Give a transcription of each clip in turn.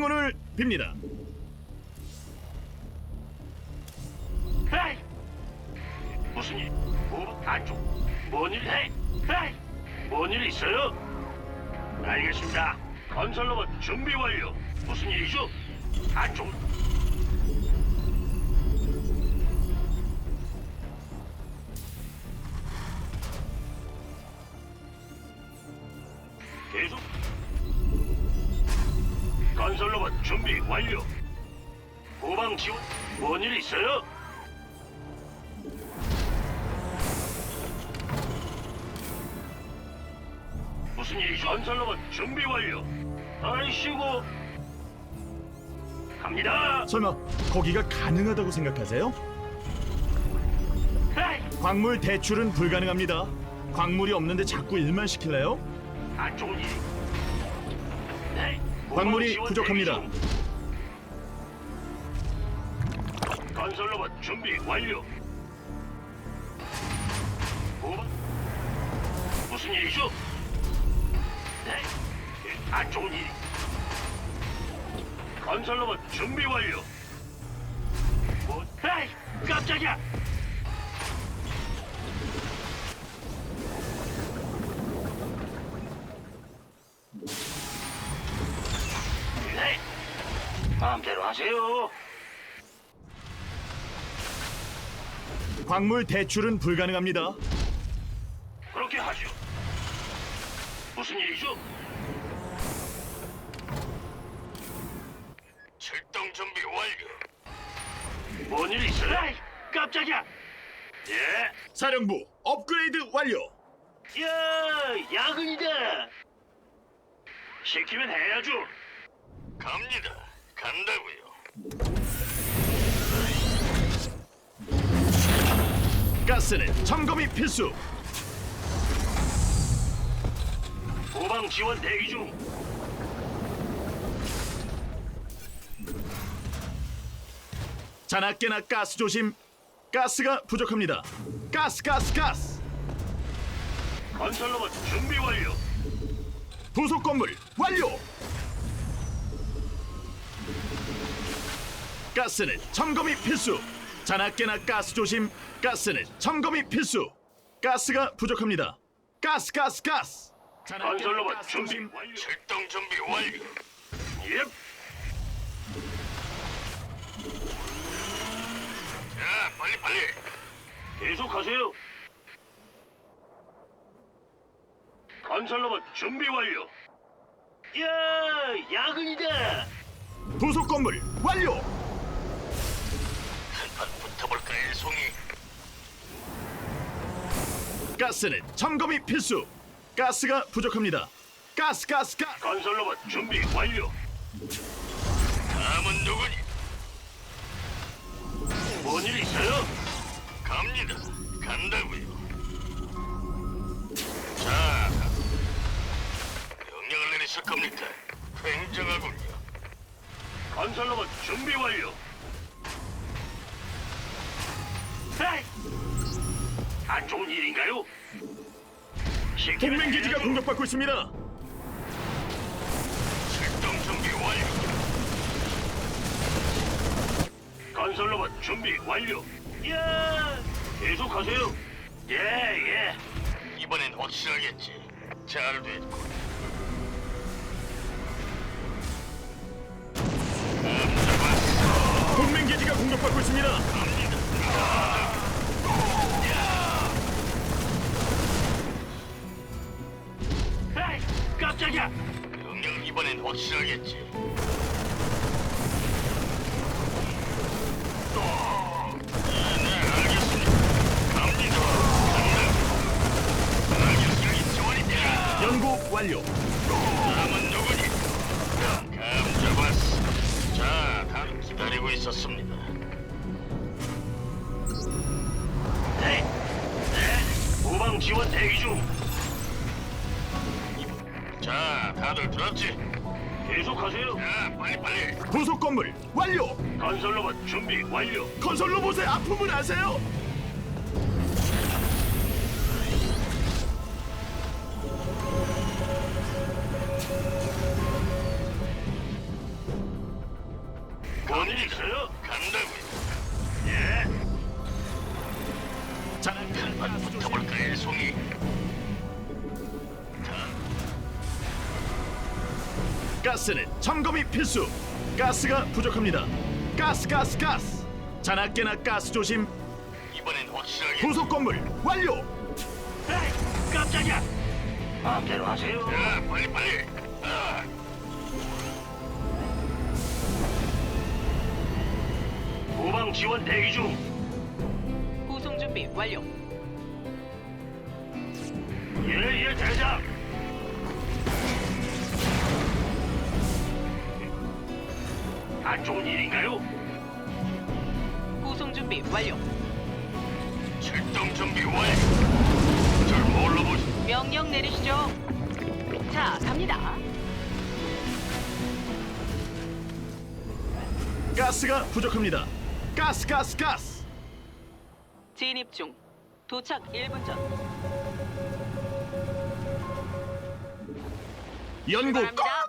행운을 빕니다. 에이! 무슨 일? 뭐 안쪽? 뭔일 해? 에이! 뭔일 있어요? 알겠습니다. 건설 로봇 준비 완료. 무슨 일이죠? 안쪽. 준비 완료. 후방 지원. 뭔일 있어요? 무슨 일이죠? 건설로봇 준비 완료. 아이씨고. 갑니다. 설마 거기가 가능하다고 생각하세요? 에이! 광물 대출은 불가능합니다. 광물이 없는데 자꾸 일만 시킬래요? 안 좋은 일. 네. 광물이 부족합니다. 대기 중. 건설 로봇 준비 완료. 후방. 무슨 일이죠? 네. 안 좋은 일. 건설 로봇 준비 완료. 뭐? 에이, 깜짝이야. 네. 마음대로 하세요. 광물 대출은 불가능합니다. 그렇게 하죠. 무슨 일이죠? 출동 준비 완료. 뭔 일 있어요? 에이, 깜짝이야. 예. 사령부 업그레이드 완료. 야, 야근이다. 시키면 해야죠. 갑니다. 간다고요. 가스는 점검이 필수. 후방 지원 대기 중. 자나깨나 가스 조심. 가스가 부족합니다. 가스 가스 가스. 건설로봇 준비 완료. 부속 건물 완료. 가스는 점검이 필수. 자나깨나 가스 조심. 가스는 점검이 필수. 가스가 부족합니다. 가스 가스 가스. 자나깨나 건설로봇 가스 준비 조심. 완료. 출동 준비 완료. 예. 자, 빨리 빨리. 계속하세요. 건설로봇 준비 완료. 야, 야근이다. 부속 건물 완료. 가스는 점검이 필수. 가스가 부족합니다. 가스 가스 가스. 건설 로봇 준비 완료. 다음은 누구니? 뭔일 있어요? 갑니다. 간다고요. 자, 명령을 내리실 겁니까? 굉장하군요. 건설 로봇 준비 완료. 안 좋은 일인가요? 동맹 기지가. 공격받고 있습니다. 출동 준비 완료. 건설 로봇 준비 완료. 야, 계속하세요. 예, 예. 이번엔 확실하겠지. 잘 됐고. 이번엔 확실하겠지. 네, 네, 알겠습니다. 갑니다. 간다. 알겠습니다. 지원입니다. 연구 완료. 다음은 누구니? 감 잡았어. 자, 다 기다리고 있었습니다. 네, 네. 후방 지원 대기 중. 다들 들었지? 계속하세요. 자, 빨리 빨리. 부속 건물 완료. 건설 로봇 준비 완료. 건설 로봇의 아픔을 아세요? 뭔일 있어요? 간다고. 예. 자, 간판 붙어볼까요, 송이? 가스는 점검이 필수. 가스가 부족합니다. 가스 가스 가스. 자나깨나 가스 조심. 이번엔 확실하게. 부속 건물 완료. 에이, 깜짝이야. 마음대로 하세요. 야, 빨리 빨리. 아. 후방 지원 대기 중. 구송 준비 완료. 예예 대장. 안 좋은 일인가요? 구송 준비 완료. 출동 준비 완료. 절 뭘로 보시? 명령 내리시죠. 자, 갑니다. 가스가 부족합니다. 가스 가스 가스. 진입 중. 도착 1분 전. 연구 꼭. 출발합니다.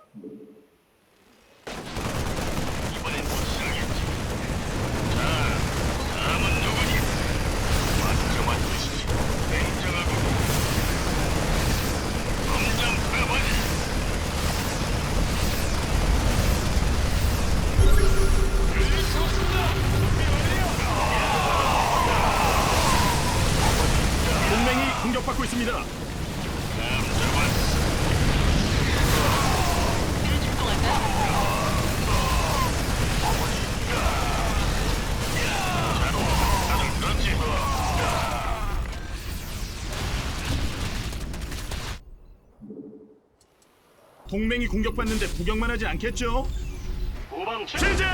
동맹이 공격받는데 구경만 하지 않겠죠? 후방 체 제재!